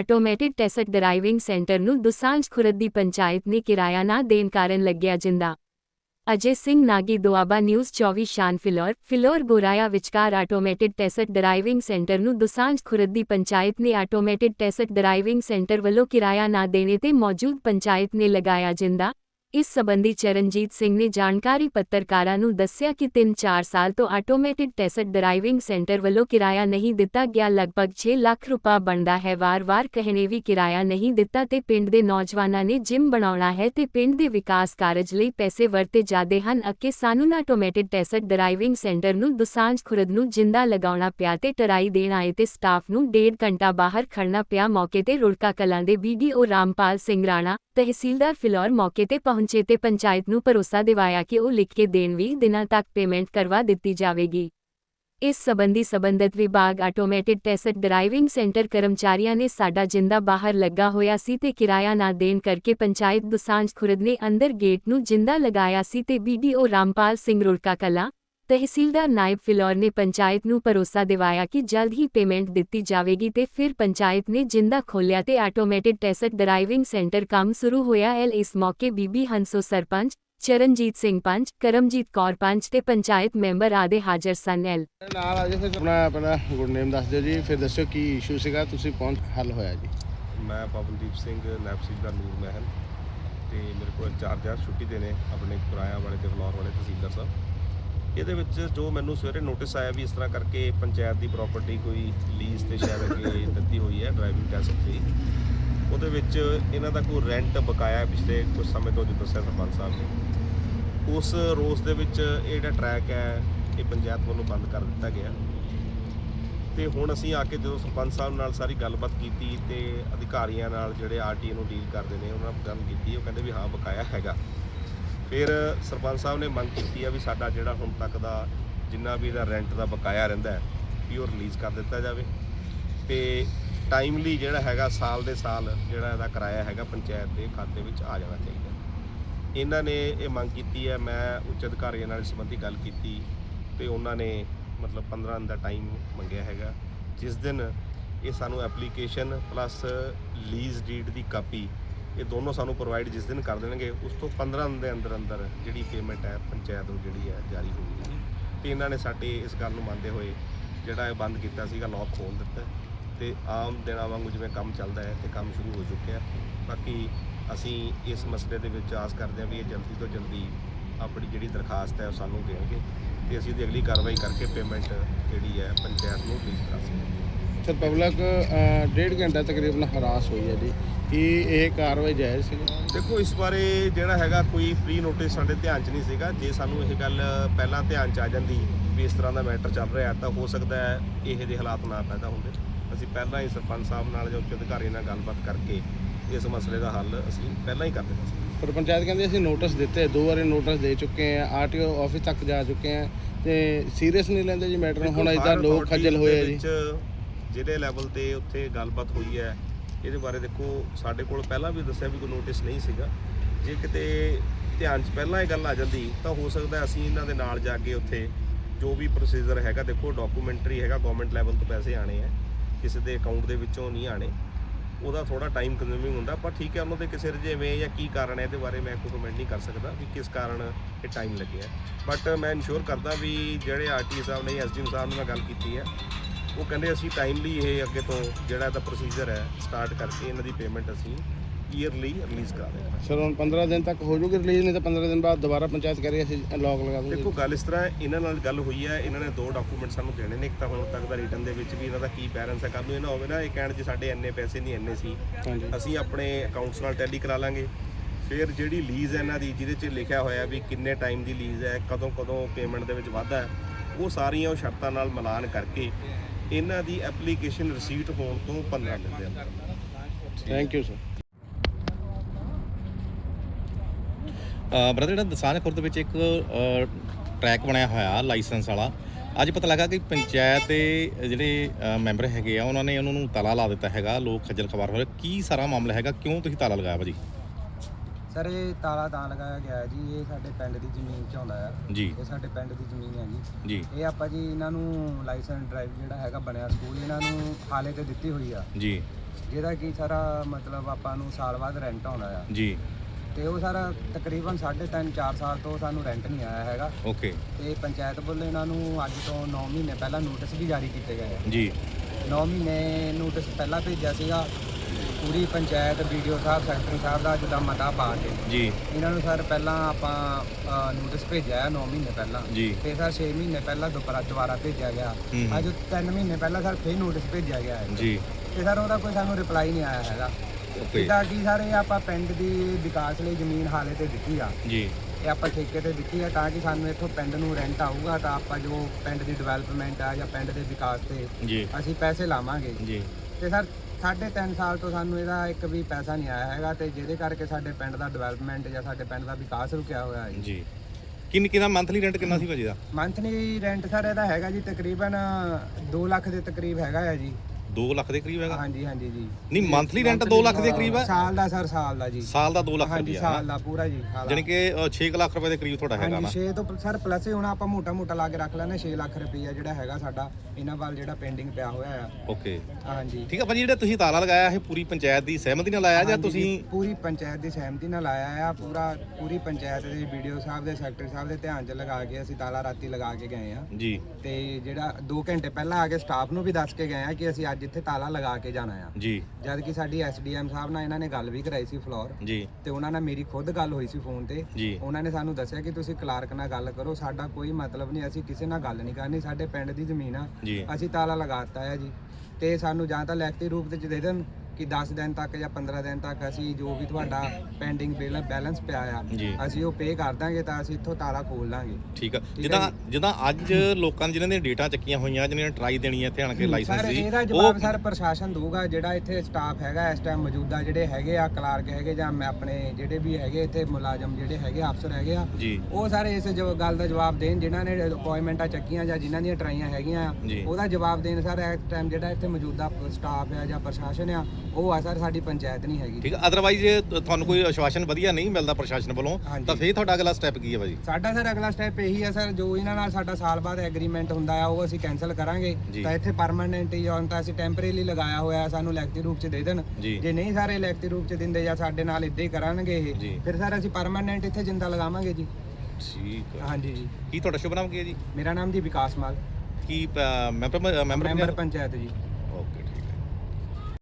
Automated test driving centre ਨੂੰ ਦੁਸਾਂਝ ਖੁਰਦ ਦੀ ਪੰਚਾਇਤ ਨੇ ਕਿਰਾਇਆ ਨਾ ਦੇਣ ਕਾਰਨ ਲੱਗਿਆ ਜਿੰਦਾ। ਅਜੇ ਸਿੰਘ ਨਾਗੀ ਦੁਆਬਾ ਨਿਊਜ਼ 24 ਸ਼ਾਨ ਫਿਲੌਰ ਫਿਲੌਰ ਬੁਰਾਇਆ ਵਿਚਕਾਰ ਆਟੋਮੈਟਿਡ ਟੈਸਟ ਡਰਾਈਵਿੰਗ ਸੈਂਟਰ ਨੂੰ ਦੁਸਾਂਝ ਖੁਰਦ ਦੀ ਪੰਚਾਇਤ ਨੇ ਆਟੋਮੈਟਿਡ ਟੈਸਟ ਡਰਾਈਵਿੰਗ ਸੈਂਟਰ ਵੱਲੋਂ ਕਿਰਾਇਆ ਨਾ ਦੇਣੇ ਤੇ ਮੌਜੂਦ ਪੰਚਾਇਤ ਨੇ ਲਗਾਇਆ ਜਿੰਦਾ। ਇਸ ਸਬੰਧੀ ਚਰਨਜੀਤ ਸਿੰਘ ਨੇ ਜਾਣਕਾਰੀ ਪੱਤਰਕਾਰਾਂ ਨੂੰ ਦੱਸਿਆ ਕਿ 3-4 ਸਾਲ ਤੋਂ ਆਟੋਮੈਟਿਡ ਟੈਸਟ ਡਰਾਈਵਿੰਗ ਸੈਂਟਰ ਵੱਲੋਂ ਕਿਰਾਇਆ ਨਹੀਂ ਦਿੱਤਾ ਗਿਆ। ਲਗਭਗ 6 ਲੱਖ ਰੁਪਏ ਬਣਦਾ ਹੈ। ਵਾਰ-ਵਾਰ ਕਹਿਣੇ ਵੀ ਕਿਰਾਇਆ ਨਹੀਂ ਦਿੱਤਾ ਤੇ ਪਿੰਡ ਦੇ ਨੌਜਵਾਨਾਂ ਨੇ ਜਿਮ ਬਣਾਉਣਾ ਹੈ ਤੇ ਪਿੰਡ ਦੇ ਵਿਕਾਸ ਕਾਰਜ ਲਈ ਪੈਸੇ ਵਰਤੇ ਜਾਂਦੇ ਹਨ। ਅੱਗੇ ਸਾਨੂੰ ਨਾ ਆਟੋਮੈਟਿਡ ਟੈਸਟ ਡਰਾਈਵਿੰਗ ਸੈਂਟਰ ਨੂੰ ਦੁਸਾਂਝ ਖੁਰਦ ਨੂੰ ਜਿੰਦਾ ਲਗਾਉਣਾ ਪਿਆ ਤੇ ਟਰਾਈ ਦੇਣ ਆਏ ਤੇ ਸਟਾਫ ਨੂੰ ਡੇਢ ਘੰਟਾ ਬਾਹਰ ਖੜਨਾ ਪਿਆ। ਮੌਕੇ ਤੇ ਰੁੜਕਾ ਕਲਾਂ ਦੇ ਬੀਡੀਓ ਰਾਮਪਾਲ ਸਿੰਘ ਰਾਣਾ, ਤਹਿਸੀਲਦਾਰ ਫਿਲੌਰ ਮੌਕੇ ਤੇ ਪਹੁੰਚ। ਤੇ ਪੰਚਾਇਤ ਨੂੰ ਭਰੋਸਾ ਦਿਵਾਇਆ ਕਿ ਉਹ ਲਿਖ ਕੇ ਦੇਣ ਵੀ ਦਿਨਾਂ ਤੱਕ ਪੇਮੈਂਟ ਕਰਵਾ ਦਿੱਤੀ ਜਾਵੇਗੀ। ਇਸ ਸਬੰਧੀ ਸਬੰਧਤ ਵਿਭਾਗ ਆਟੋਮੈਟਿਡ ਟੈਸਟ ਡਰਾਈਵਿੰਗ ਸੈਂਟਰ ਕਰਮਚਾਰੀਆਂ ਨੇ ਸਾਡਾ ਜਿੰਦਾ ਬਾਹਰ ਲੱਗਾ ਹੋਇਆ ਸੀ ਤੇ ਕਿਰਾਇਆ ਨਾ ਦੇਣ ਕਰਕੇ ਪੰਚਾਇਤ ਦੁਸਾਂਝ ਖੁਰਦ ਨੇ ਅੰਦਰ ਗੇਟ ਨੂੰ ਜਿੰਦਾ ਲਗਾਇਆ ਸੀ ਤੇ ਬੀਡੀਓ ਰਾਮਪਾਲ ਸਿੰਘ ਰੁੜਕਾ ਕਲਾ ਤਹਿਸੀਲਦਾਰ ਨਾਇਬ ਫਿਲੌਰ ਨੇ ਪੰਚਾਇਤ ਨੂੰ ਭਰੋਸਾ ਦਿਵਾਇਆ ਕਿ ਜਲਦ ਹੀ ਪੇਮੈਂਟ ਦਿੱਤੀ ਜਾਵੇਗੀ ਤੇ ਫਿਰ ਪੰਚਾਇਤ ਨੇ ਜਿੰਦਾ ਖੋਲਿਆ ਤੇ ਆਟੋਮੈਟਿਡ ਟੈਸਟ ਡਰਾਈਵਿੰਗ ਸੈਂਟਰ ਕੰਮ ਸ਼ੁਰੂ ਹੋਇਆ। ਐਲ ਇਸ ਮੌਕੇ ਬੀਬੀ ਹੰਸੋ ਸਰਪੰਚ ਚਰਨਜੀਤ ਸਿੰਘ ਪੰਚ ਕਰਮਜੀਤ ਕੌਰ ਪੰਚ ਤੇ ਪੰਚਾਇਤ ਮੈਂਬਰ ਆਦੇ ਹਾਜ਼ਰ ਸਨ। ਐਲ। ਨਾਲ ਆ ਜੀ ਫਿਰ ਆਪਣਾ ਆਪਣਾ ਗੁੱਡ ਨੇਮ ਦੱਸ ਦਿਓ ਜੀ ਫਿਰ ਦੱਸਿਓ ਕੀ ਇਸ਼ੂ ਸੀਗਾ ਤੁਸੀਂ ਪਹੁੰਚ ਹੱਲ ਹੋਇਆ ਜੀ? ਮੈਂ ਪਵਨਦੀਪ ਸਿੰਘ ਨਾਇਬ ਤਹਿਸੀਲਦਾਰ ਨੂਰ ਮਹਿਲ ਤੇ ਮੇਰੇ ਕੋਲ ਇੰਚਾਰਜ ਆ ਛੁੱਟੀ ਦੇ ਨੇ ਆਪਣੇ ਕਿਰਾਇਆ ਵਾਲੇ ਤੇ ਫਲੋਰ ਵਾਲੇ ਤਹਿਸੀਲਦਾਰ ਸਾਹਿਬ। ਇਹਦੇ ਵਿੱਚ ਜੋ ਮੈਨੂੰ ਸਵੇਰੇ ਨੋਟਿਸ ਆਇਆ ਵੀ ਇਸ ਤਰ੍ਹਾਂ ਕਰਕੇ ਪੰਚਾਇਤ ਦੀ ਪ੍ਰਾਪਰਟੀ ਕੋਈ ਲੀਜ਼ ਤੇ ਸ਼ਾਇਦ ਅੱਗੇ ਦਿੱਤੀ ਹੋਈ ਹੈ ਡਰਾਈਵਿੰਗ ਟੈਸਟ ਦੀ, ਉਹਦੇ ਵਿੱਚ ਇਹਨਾਂ ਦਾ ਕੋਈ ਰੈਂਟ ਬਕਾਇਆ ਪਿਛਲੇ ਕੁਝ ਸਮੇਂ ਤੋਂ ਜੋ ਦੱਸਿਆ ਸਰਪੰਚ ਸਾਹਿਬ ਨੇ ਉਸ ਰੋਸ ਦੇ ਵਿੱਚ ਇਹ ਜਿਹੜਾ ਟਰੈਕ ਹੈ, ਇਹ ਪੰਚਾਇਤ ਵੱਲੋਂ ਬੰਦ ਕਰ ਦਿੱਤਾ ਗਿਆ। ਤੇ ਹੁਣ ਅਸੀਂ ਆ ਕੇ ਜਦੋਂ ਸਰਪੰਚ ਸਾਹਿਬ ਨਾਲ ਸਾਰੀ ਗੱਲਬਾਤ ਕੀਤੀ ਤੇ ਅਧਿਕਾਰੀਆਂ ਨਾਲ ਜਿਹੜੇ ਆਰਟੀ ਨੂੰ ਡੀਲ ਕਰਦੇ ਨੇ, ਉਹਨਾਂ ਨਾਲ ਗੱਲ ਕੀਤੀ, ਉਹ ਕਹਿੰਦੇ ਵੀ ਹਾਂ, ਬਕਾਇਆ ਹੈਗਾ। ਫਿਰ ਸਰਪੰਚ ਸਾਹਿਬ ਨੇ ਮੰਗ ਕੀਤੀ ਆ ਵੀ ਸਾਡਾ ਜਿਹੜਾ ਹੁਣ ਤੱਕ ਦਾ ਜਿੰਨਾ ਵੀ ਇਹਦਾ ਰੈਂਟ ਦਾ ਬਕਾਇਆ ਰਹਿੰਦਾ ਹੈ, ਵੀ ਉਹ ਰਿਲੀਜ਼ ਕਰ ਦਿੱਤਾ ਜਾਵੇ। ਤੇ ਟਾਈਮਲੀ ਜਿਹੜਾ ਹੈਗਾ ਸਾਲ ਦੇ ਸਾਲ ਜਿਹੜਾ ਇਹਦਾ ਕਿਰਾਇਆ ਹੈਗਾ ਪੰਚਾਇਤ ਦੇ ਖਾਤੇ ਵਿੱਚ ਆ ਜਾਣਾ ਚਾਹੀਦਾ। ਇਹਨਾਂ ਨੇ ਇਹ ਮੰਗ ਕੀਤੀ ਹੈ, ਮੈਂ ਉੱਚ ਅਧਿਕਾਰੀਆਂ ਨਾਲ ਸੰਬੰਧੀ ਗੱਲ ਕੀਤੀ ਤੇ ਉਹਨਾਂ ਨੇ ਮਤਲਬ 15 ਦਿਨ ਦਾ ਟਾਈਮ ਮੰਗਿਆ ਹੈਗਾ। ਜਿਸ ਦਿਨ ਇਹ ਸਾਨੂੰ ਐਪਲੀਕੇਸ਼ਨ ਪਲੱਸ ਲੀਜ਼ ਡੀਡ ਦੀ ਕਾਪੀ ਇਹ ਦੋਨੋਂ ਸਾਨੂੰ ਪ੍ਰੋਵਾਈਡ ਜਿਸ ਦਿਨ ਕਰ ਦੇਣਗੇ, ਉਸ ਤੋਂ 15 ਦਿਨ ਦੇ ਅੰਦਰ ਅੰਦਰ ਜਿਹੜੀ ਪੇਮੈਂਟ ਹੈ, ਪੰਚਾਇਤ ਨੂੰ ਜਿਹੜੀ ਹੈ, ਜਾਰੀ ਹੋ ਜਾਏਗੀ ਤੇ ਇਹਨਾਂ ਨੇ ਸਾਡੇ ਇਸ ਗੱਲ ਨੂੰ ਮੰਨਦੇ ਹੋਏ ਜਿਹੜਾ ਇਹ ਬੰਦ ਕੀਤਾ ਸੀਗਾ ਲੋਕ ਖੋਲ ਦਿੱਤਾ ਤੇ ਆਮ ਦਿਨਾਂ ਵਾਂਗੂ ਜਿਵੇਂ ਕੰਮ ਚੱਲਦਾ ਹੈ, ਤੇ ਕੰਮ ਸ਼ੁਰੂ ਹੋ ਚੁੱਕਿਆ ਬਾਕੀ ਅਸੀਂ ਇਸ ਮਸਲੇ ਦੇ ਵਿੱਚ ਆਸ ਕਰਦੇ ਹਾਂ ਵੀ ਇਹ ਜਲਦੀ ਤੋਂ ਜਲਦੀ ਆਪਣੀ ਜਿਹੜੀ ਦਰਖਾਸਤ ਹੈ, ਉਹ ਸਾਨੂੰ ਦੇਣਗੇ। ਤੇ ਅਸੀਂ ਉਹਦੀ ਅਗਲੀ ਕਾਰਵਾਈ ਕਰਕੇ ਪੇਮੈਂਟ ਜਿਹੜੀ ਹੈ, ਪੰਚਾਇਤ ਨੂੰ ਰਿਲੀਜ਼ ਕਰਾ ਸਕਦੇ ਸਰ ਪਬਲਿਕ ਡੇਢ ਘੰਟਾ ਤਕਰੀਬਨ ਹਰਾਸ ਹੋਈ ਹੈ ਜੀ। ਕੀ ਇਹ ਕਾਰਵਾਈ ਜਾਇਜ਼ ਸੀ ਦੇਖੋ ਇਸ ਬਾਰੇ ਜਿਹੜਾ ਹੈਗਾ ਕੋਈ ਪ੍ਰੀ ਨੋਟਿਸ ਸਾਡੇ ਧਿਆਨ 'ਚ ਨਹੀਂ ਸੀਗਾ। ਜੇ ਸਾਨੂੰ ਇਹ ਗੱਲ ਪਹਿਲਾਂ ਧਿਆਨ 'ਚ ਆ ਜਾਂਦੀ ਵੀ ਇਸ ਤਰ੍ਹਾਂ ਦਾ ਮੈਟਰ ਚੱਲ ਰਿਹਾ ਤਾਂ ਹੋ ਸਕਦਾ ਹੈ ਇਹ ਜਿਹੇ ਹਾਲਾਤ ਨਾ ਪੈਦਾ ਹੁੰਦੇ। ਅਸੀਂ ਪਹਿਲਾਂ ਹੀ ਸਰਪੰਚ ਸਾਹਿਬ ਨਾਲ ਜਾਂ ਉੱਚ ਅਧਿਕਾਰੀ ਨਾਲ ਗੱਲਬਾਤ ਕਰਕੇ ਇਸ ਮਸਲੇ ਦਾ ਹੱਲ ਅਸੀਂ ਪਹਿਲਾਂ ਹੀ ਕਰ ਦਿੱਤਾ ਸੀ। ਪਰ ਪੰਚਾਇਤ ਕਹਿੰਦੀ ਅਸੀਂ ਨੋਟਿਸ ਦਿੱਤੇ ਦੋ ਵਾਰੀ ਨੋਟਿਸ ਦੇ ਚੁੱਕੇ ਆ ਆਰਟੀਓ ਆਫਿਸ ਤੱਕ ਜਾ ਚੁੱਕੇ ਆ ਤੇ ਸੀਰੀਅਸ ਨਹੀਂ ਲੈਂਦੇ ਜੀ ਮੈਟਰ ਨੂੰ। ਹੁਣ ਇਦਾਂ ਲੋਕ ਖੱਜਲ ਹੋਏ ਆ ਦੇ ਜੀ ਜਿਹੜੇ ਲੈਵਲ ਤੇ ਉੱਥੇ ਗੱਲਬਾਤ ਹੋਈ ਹੈ, ਇਹਦੇ ਬਾਰੇ ਦੇਖੋ, ਸਾਡੇ ਕੋਲ ਪਹਿਲਾਂ ਵੀ ਦੱਸਿਆ ਵੀ ਕੋਈ ਨੋਟਿਸ ਨਹੀਂ ਸੀਗਾ। ਜੇ ਕਿਤੇ ਧਿਆਨ 'ਚ ਪਹਿਲਾਂ ਇਹ ਗੱਲ ਆ ਜਾਂਦੀ, ਤਾਂ ਹੋ ਸਕਦਾ ਅਸੀਂ ਇਹਨਾਂ ਦੇ ਨਾਲ ਜਾ ਕੇ ਉੱਥੇ ਜੋ ਵੀ ਪ੍ਰੋਸੀਜਰ ਹੈਗਾ, ਦੇਖੋ ਡਾਕੂਮੈਂਟਰੀ ਹੈਗਾ ਗਵਰਨਮੈਂਟ ਲੈਵਲ ਤੋਂ ਪੈਸੇ ਆਣੇ ਆ ਕਿਸੇ ਦੇ ਅਕਾਊਂਟ ਦੇ ਵਿੱਚੋਂ ਨਹੀਂ ਆਣੇ ਉਹਦਾ ਥੋੜਾ ਟਾਈਮ ਕੰਜ਼ਿਊਮਿੰਗ ਹੁੰਦਾ, ਪਰ ਠੀਕ ਹੈ, ਉਹਨਾਂ ਦੇ ਕਿਸੇ ਰਜੇਵੇਂ ਜਾਂ ਕੀ ਕਾਰਨ ਹੈ, ਇਹਦੇ ਬਾਰੇ ਮੈਂ ਕੋਈ ਕਮੈਂਟ ਨਹੀਂ ਕਰ ਸਕਦਾ ਵੀ ਕਿਸ ਕਾਰਨ ਇਹ ਟਾਈਮ ਲੱਗਿਆ। ਬਟ ਮੈਂ ਇਨਸ਼ੋਰ ਕਰਦਾ ਵੀ ਜਿਹੜੇ ਆਰਟੀ ਸਾਹਿਬ ਨੇ ਐਸਡੀਐਮ ਸਾਹਿਬ ਨਾਲ ਗੱਲ ਕੀਤੀ ਹੈ ਉਹ ਕਹਿੰਦੇ ਅਸੀਂ ਟਾਈਮਲੀ ਇਹ ਅੱਗੇ ਤੋਂ ਜਿਹੜਾ ਇਹਦਾ ਪ੍ਰੋਸੀਜਰ ਹੈ ਸਟਾਰਟ ਕਰਕੇ ਇਹਨਾਂ ਦੀ ਪੇਮੈਂਟ ਅਸੀਂ ਈਅਰਲੀ ਰਿਲੀਜ਼ ਕਰਾ ਦੇਵਾਂਗੇ ਸਰ ਹੁਣ 15 ਦਿਨ ਤੱਕ ਹੋ ਜੂਗੀ ਰਿਲੀਜ਼ ਨਹੀਂ ਤਾਂ 15 ਦਿਨ ਬਾਅਦ ਦੁਬਾਰਾ ਪੰਚਾਇਤ ਕਰੇ ਅਸੀਂ ਲੌਕ ਲਗਾ ਦੂੰਗੇ। ਦੇਖੋ ਗੱਲ ਇਸ ਤਰ੍ਹਾਂ ਹੈ, ਇਹਨਾਂ ਨਾਲ ਗੱਲ ਹੋਈ ਹੈ ਇਹਨਾਂ ਨੇ ਦੋ ਡਾਕੂਮੈਂਟ ਸਾਨੂੰ ਦੇਣੇ ਨੇ ਇੱਕ ਤਾਂ ਹੁਣ ਤੱਕ ਦਾ ਰਿਟਰਨ ਦੇ ਵਿੱਚ ਵੀ ਇਹਨਾਂ ਦਾ ਕੀ ਬੈਲੈਂਸ ਹੈ ਕੱਲ ਨੂੰ ਇਹ ਨਾ ਹੋਵੇ ਨਾ ਇਹ ਕਹਿਣ 'ਚ ਸਾਡੇ ਇੰਨੇ ਪੈਸੇ ਨਹੀਂ ਇੰਨੇ ਸੀ। ਅਸੀਂ ਆਪਣੇ ਅਕਾਊਂਟਸ ਨਾਲ ਟੈਲੀ ਕਰਾ ਲਾਂਗੇ। ਫਿਰ ਜਿਹੜੀ ਲੀਜ਼ ਹੈ ਇਹਨਾਂ ਦੀ ਜਿਹਦੇ 'ਚ ਲਿਖਿਆ ਹੋਇਆ ਵੀ ਕਿੰਨੇ ਟਾਈਮ ਦੀ ਲੀਜ਼ ਹੈ ਕਦੋਂ ਕਦੋਂ ਪੇਮੈਂਟ ਦੇ ਵਿੱਚ ਵਾਧਾ ਹੈ ਉਹ ਸਾਰੀਆਂ ਉਹ ਸ਼ਰਤਾਂ ਨਾਲ ਮਿਲਾਨ ਕਰਕੇ ਇਹਨਾਂ ਦੀ ਐਪਲੀਕੇਸ਼ਨ ਰਿਸੀਟ ਹੋਣ ਤੋਂ 15 ਦਿਨ ਦੇ ਅੰਦਰ। ਥੈਂਕ ਯੂ ਸਰ ਬ੍ਰਦਰ ਜਿਹੜਾ ਦਸਾਂਝ ਖੁਰਦ ਵਿੱਚ ਇੱਕ ਟਰੈਕ ਬਣਿਆ ਹੋਇਆ ਲਾਇਸੈਂਸ ਵਾਲਾ ਅੱਜ ਪਤਾ ਲੱਗਾ ਕਿ ਪੰਚਾਇਤ ਦੇ ਜਿਹੜੇ ਮੈਂਬਰ ਹੈਗੇ ਆ ਉਹਨਾਂ ਨੇ ਉਹਨਾਂ ਨੂੰ ਤਾਲਾ ਲਾ ਦਿੱਤਾ ਹੈਗਾ ਲੋਕ ਖੱਜਲ ਖਵਾਰ ਹੋ ਰਹੇ। ਕੀ ਸਾਰਾ ਮਾਮਲਾ ਹੈਗਾ? ਕਿਉਂ ਤੁਸੀਂ ਤਾਲਾ ਲਗਾਇਆ ਭਾਜੀ? ਸਰ ਇਹ ਤਾਲਾ ਤਾਂ ਲਗਾਇਆ ਗਿਆ ਹੈ ਜੀ ਇਹ ਸਾਡੇ ਪਿੰਡ ਦੀ ਜ਼ਮੀਨ 'ਚ ਆਉਂਦਾ ਆ ਜੀ। ਇਹ ਸਾਡੇ ਪਿੰਡ ਦੀ ਜ਼ਮੀਨ ਹੈ ਜੀ। ਜੀ। ਇਹ ਆਪਾਂ ਜੀ ਇਹਨਾਂ ਨੂੰ ਲਾਇਸੈਂਸ ਡਰਾਈਵ ਜਿਹੜਾ ਹੈਗਾ ਬਣਿਆ ਸਕੂਲ ਇਹਨਾਂ ਨੂੰ ਹਾਲੇ ਤੇ ਦਿੱਤੀ ਹੋਈ ਆ। ਜੀ। ਜਿਹਦਾ ਕਿ ਸਾਰਾ ਮਤਲਬ ਆਪਾਂ ਨੂੰ ਸਾਲ ਬਾਅਦ ਰੈਂਟ ਆਉਂਦਾ ਆ। ਜੀ। ਤੇ ਉਹ ਸਾਰਾ ਤਕਰੀਬਨ 3.5 4 ਸਾਲ ਤੋਂ ਸਾਨੂੰ ਰੈਂਟ ਨਹੀਂ ਆਇਆ ਹੈਗਾ। ਓਕੇ। ਤੇ ਪੰਚਾਇਤ ਵੱਲੋਂ ਇਹਨਾਂ ਨੂੰ ਅੱਜ ਤੋਂ 9 ਮਹੀਨੇ ਪਹਿਲਾਂ ਨੋਟਿਸ ਵੀ ਜਾਰੀ ਕੀਤੇ ਗਏ ਆ। ਜੀ। 9 ਮਹੀਨੇ ਨੋਟਿਸ ਪਹਿਲਾਂ ਭੇਜਿਆ ਸੀਗਾ। ਪੂਰੀ ਪੰਚਾਇਤ ਵੀਡੀਓ ਸਾਹਿਬ ਸੈਕਟਰੀ ਸਾਹਿਬ ਦਾ ਜਿੱਦਾਂ ਮਤਾ ਪਾ ਕੇ। ਜੀ। ਇਹਨਾਂ ਨੂੰ ਸਰ ਪਹਿਲਾਂ ਆਪਾਂ ਨੋਟਿਸ ਭੇਜਿਆ ਹੈ 9 ਮਹੀਨੇ ਪਹਿਲਾਂ। ਜੀ। ਤੇ ਸਰ 6 ਮਹੀਨੇ ਪਹਿਲਾਂ ਦੁਬਾਰਾ ਦੁਬਾਰਾ ਭੇਜਿਆ ਗਿਆ। ਅੱਜ 3 ਮਹੀਨੇ ਪਹਿਲਾਂ ਸਰ ਫੇਰ ਨੋਟਿਸ ਭੇਜਿਆ ਗਿਆ ਹੈ। ਜੀ। ਤੇ ਸਰ ਉਹਦਾ ਕੋਈ ਸਾਨੂੰ ਰਿਪਲਾਈ ਨਹੀਂ ਆਇਆ ਹੈਗਾ। ਓਕੇ। ਜਿੱਦਾਂ ਕਿ ਸਰ ਇਹ ਆਪਾਂ ਪਿੰਡ ਦੀ ਵਿਕਾਸ ਲਈ ਜ਼ਮੀਨ ਹਾਲੇ ਤੇ ਦਿੱਤੀ ਆ। ਜੀ। ਇਹ ਆਪਾਂ ਠੇਕੇ ਤੇ ਦਿੱਤੀ ਆ ਤਾਂ ਕਿ ਸਾਨੂੰ ਇੱਥੋਂ ਪਿੰਡ ਨੂੰ ਰੈਂਟ ਆਊਗਾ ਤਾਂ ਆਪਾਂ ਜੋ ਪਿੰਡ ਦੀ ਡਿਵੈਲਪਮੈਂਟ ਆ ਜਾਂ ਪਿੰਡ ਦੇ ਵਿਕਾਸ ਤੇ ਅਸੀਂ ਪੈਸੇ ਲਾਵਾਂਗੇ। ਜੀ। ਤੇ ਸਰ ਸਾਢੇ ਤਿੰਨ ਸਾਲ ਤੋਂ ਸਾਨੂੰ ਇਹਦਾ ਇੱਕ ਵੀ ਪੈਸਾ ਨਹੀਂ ਆਇਆ ਹੈਗਾ ਤੇ ਜਿਹਦੇ ਕਰਕੇ ਸਾਡੇ ਪਿੰਡ ਦਾ ਡਿਵੈਲਪਮੈਂਟ ਜਾਂ ਸਾਡੇ ਪਿੰਡ ਦਾ ਵਿਕਾਸ ਰੁਕਿਆ ਹੋਇਆ ਹੈ ਜੀ। ਕਿੰਨ ਕਿੰਨਾ ਮੰਥਲੀ ਰੈਂਟ ਕਿੰਨਾ ਸੀ ਭਾਜੀ ਦਾ? ਮੰਥਲੀ ਰੈਂਟ ਸਰ ਇਹਦਾ ਹੈਗਾ ਜੀ ਤਕਰੀਬਨ 2 ਲੱਖ ਦੇ ਤਕਰੀਬ ਹੈਗਾ ਹੈ ਜੀ। 2 ਲੱਖ ਦੇ ਕਰੀਬ ਹੈਗਾ? ਹਾਂਜੀ ਹਾਂਜੀ ਜੀ। ਨਹੀਂ ਮੰਥਲੀ ਰੈਂਟ 2 ਲੱਖ ਦੇ ਕਰੀਬ ਹੈ? ਸਾਲ ਦਾ ਸਰ ਸਾਲ ਦਾ ਜੀ। ਸਾਲ ਦਾ 2 ਲੱਖ ਹਾਂਜੀ ਰੁਪਇਆ ਸਾਲ ਦਾ ਪੂਰਾ ਜੀ ਸਾਲ ਦਾ। ਜਾਣੀ ਕਿ 6 ਲੱਖ ਰੁਪਏ ਦੇ ਕਰੀਬ ਤੁਹਾਡਾ ਹੈਗਾ ਹਾਂਜੀ ਨਾ 6 ਤੋਂ ਸਰ ਪਲੱਸ ਹੀ ਹੁਣ ਆਪਾਂ ਮੋਟਾ ਮੋਟਾ ਲਾ ਕੇ ਰੱਖ ਲੈਂਦੇ 6 ਲੱਖ ਰੁਪਈਆ ਜਿਹੜਾ ਹੈਗਾ ਸਾਡਾ ਇਹਨਾਂ ਵੱਲ ਜਿਹੜਾ ਪੈਂਡਿੰਗ ਪਿਆ ਹੋਇਆ ਆ। ਓਕੇ ਹਾਂਜੀ। ਠੀਕ ਹੈ ਭਾਜੀ ਜਿਹੜਾ ਤੁਸੀਂ ਤਾਲਾ ਲਗਾਇਆ ਇਹ ਪੂਰੀ ਪੰਚਾਇਤ ਦੀ ਸਹਿਮਤੀ ਨਾਲ ਲਾਇਆ ਜਾਂ ਹਾਂਜੀ ਤੁਸੀਂ ਪੂਰੀ ਪੰਚਾਇਤ ਦੀ ਸਹਿਮਤੀ ਨਾਲ ਆਇਆ ਆ ਪੂਰਾ ਪੂਰੀ ਪੰਚਾਇਤ ਦੇ ਵੀਡੀਓ ਸਾਹਿਬ ਦੇ ਸੈਕਟਰੀ ਸਾਹਿਬ ਦੇ ਧਿਆਨ 'ਚ ਲਗਾ ਕੇ ਅਸੀਂ ਤਾਲਾ ਰਾਤੀ ਲਗਾ ਕੇ ਗਏ ਆ। ਜੀ। ਤੇ ਜਿਹੜਾ 2 ਘੰਟੇ ਪਹਿਲਾਂ ਆ ਕੇ ਸਟਾਫ ਨੂੰ ਵੀ ਦੱਸ ਕੇ ਗਏ ਆ ਕਿ ਅਸੀਂ ਅੱਜ ਇੱਥੇ ਤਾਲਾ ਲਗਾ ਕੇ ਜਾਣਾ ਆ। ਜੀ। ਜਦ ਕਿ ਸਾਡੀ ਐਸਡੀਐਮ ਸਾਹਿਬ ਨਾਲ ਇਹਨਾਂ ਨੇ ਗੱਲ ਵੀ ਕਰਾਈ ਸੀ ਫਲੋਰ। ਜੀ। ਤੇ ਉਹਨਾਂ ਨਾਲ ਮੇਰੀ ਖੁਦ ਗੱਲ ਹੋਈ ਸੀ ਫੋਨ ਤੇ। ਜੀ। ਉਹਨਾਂ ਨੇ ਸਾਨੂੰ ਦੱਸਿਆ ਕਿ ਤੁਸੀਂ ਕਲਾਰਕ ਨਾਲ ਗੱਲ ਕਰੋ ਸਾਡਾ ਕੋਈ ਮਤਲਬ ਨਹੀਂ ਅਸੀਂ ਕਿਸੇ ਨਾਲ ਗੱਲ ਨਹੀਂ ਕਰਨੀ ਸਾਡੇ ਪਿੰਡ ਦੀ ਜ਼ਮੀਨ ਆ। ਜੀ। ਅਸੀਂ ਤਾਲਾ ਲਗਾਤਾ ਹੈ ਜੀ। ਤੇ ਸਾਨੂੰ ਜਾਂ ਤਾਂ ਲਿਖਤੀ ਰੂਪ ਵਿੱਚ ਦੇ ਦੇਣ ਕਿ 10 ਦਿਨ ਤੱਕ ਜਾਂ 15 ਦਿਨ ਤੱਕ ਅਸੀਂ ਜੋ ਵੀ ਤੁਹਾਡਾ ਪੈਂਡਿੰਗ ਬਿਲ ਬੈਲੈਂਸ ਪਿਆ ਆ ਜੀ। ਅਸੀਂ ਉਹ ਪੇ ਕਰ ਦਾਂਗੇ ਤਾਂ ਅਸੀਂ ਇੱਥੋਂ ਤਾਲਾ ਖੋਲ ਲਾਂਗੇ। ਠੀਕ ਆ। ਹੈ ਜਿੱਦਾਂ ਜਿੱਦਾਂ ਅੱਜ ਲੋਕਾਂ ਨੇ ਜਿਨ੍ਹਾਂ ਦੀਆਂ ਡੇਟਾ ਚੱਕੀਆਂ ਹੋਈਆਂ ਜਿਨ੍ਹਾਂ ਨੇ ਟਰਾਈ ਦੇਣੀ ਹੈ ਇੱਥੇ ਆਣ ਕੇ ਲਾਇਸੈਂਸ ਸਰ ਦੀ ਇਹਦਾ ਜਵਾਬ ਸਰ ਪ੍ਰਸ਼ਾਸਨ ਦਊਗਾ ਜਿਹੜਾ ਇੱਥੇ ਸਟਾਫ ਹੈਗਾ ਇਸ ਟਾਈਮ ਮੌਜੂਦਾ ਜਿਹੜੇ ਹੈਗੇ ਆ ਕਲਾਰਕ ਹੈਗੇ ਜਾਂ ਮੈਂ ਆਪਣੇ ਜਿਹੜੇ ਵੀ ਹੈਗੇ ਇੱਥੇ ਮੁਲਾਜ਼ਮ ਜਿਹੜੇ ਹੈਗੇ ਅਫਸਰ ਹੈਗੇ ਆ ਜੀ। ਉਹ ਸਾਰੇ ਇਸ ਜਵ- ਗੱਲ ਦਾ ਜਵਾਬ ਦੇਣ ਜਿਨ੍ਹਾਂ ਨੇ ਅਪਾਇੰਟਮੈਂਟਾਂ ਚੱਕੀਆਂ ਜਾਂ ਜਿਨ੍ਹਾਂ ਦੀਆਂ ਟਰਾਈਆਂ ਹੈਗੀਆਂ ਆ ਜੀ। ਉਹਦਾ ਜਵਾਬ ਦੇਣ ਸਰ ਇਸ ਟਾਈਮ ਜਿਹੜਾ ਇੱਥੇ ਮੌਜੂਦਾ ਸਟਾਫ ਆ ਜਾਂ ਪ੍ਰਸ਼ਾਸਨ ਆ ਉਹ ਆ ਸਰ ਸਾਡੀ ਪੰਚਾਇਤ ਨਹੀਂ ਹੈਗੀ। ਠੀਕ ਆ ਅਦਰਵਾਈਜ਼ ਜੇ ਤੁਹਾਨੂੰ ਕੋਈ ਆਸ਼ਵਾਸਨ ਵਧੀਆ ਨਹੀਂ ਮਿਲਦਾ ਪ੍ਰਸ਼ਾਸਨ ਵੱਲੋਂ ਹਾਂਜੀ। ਤਾਂ ਫੇਰ ਤੁਹਾਡਾ ਅਗਲਾ ਸਟੈਪ ਕੀ ਹੈ ਭਾਜੀ? ਸਾਡਾ ਸਰ ਅਗਲਾ ਸਟੈਪ ਇਹੀ ਹੈ ਸਰ ਜੋ ਇਹਨਾਂ ਨਾਲ ਸਾਡਾ ਸਾਲ ਬਾਅਦ ਐਗਰੀਮੈਂਟ ਹੁੰਦਾ ਆ ਉਹ ਅਸੀਂ ਕੈਨਸਲ ਕਰਾਂਗੇ। ਜੀ। ਤਾਂ ਇੱਥੇ ਪਰਮਾਨੈਂਟ ਹੀ ਜਾਂ ਤਾਂ ਅਸੀਂ ਟੈਂਪਰੇਰੀ ਲਗਾਇਆ ਹੋਇਆ ਸਾਨੂੰ ਲਿਖਤੀ ਰੂਪ ਚ ਦੇ ਦੇਣ। ਜੀ। ਜੇ ਨਹੀਂ ਸਾਰੇ ਲਿਖਤੀ ਰੂਪ ਚ ਦਿੰਦੇ ਜਾਂ ਸਾਡੇ ਨਾਲ ਇੱਦਾਂ ਹੀ ਕਰਨਗੇ ਜੀ। ਇਹ ਫਿਰ ਸਰ ਅਸੀਂ ਪਰਮਾਨੈਂਟ ਇੱਥੇ ਜਿੰਦਾ ਲਗਾਵਾਂਗੇ ਜੀ। ਠੀਕ ਆ। ਹਾਂਜੀ ਜੀ। ਕੀ ਤੁਹਾਡਾ ਸ਼ੁਭ ਨਾਮ ਕੀ ਹੈ ਜੀ? ਮੇਰਾ ਨਾਮ ਜੀ ਵਿਕਾਸ ਮਾਲ। ਕੀ ਮੈਂਬਰ ਮੈਂਬਰ ਮੈਂਬਰ ਪੰਚਾਇਤ ਜੀ।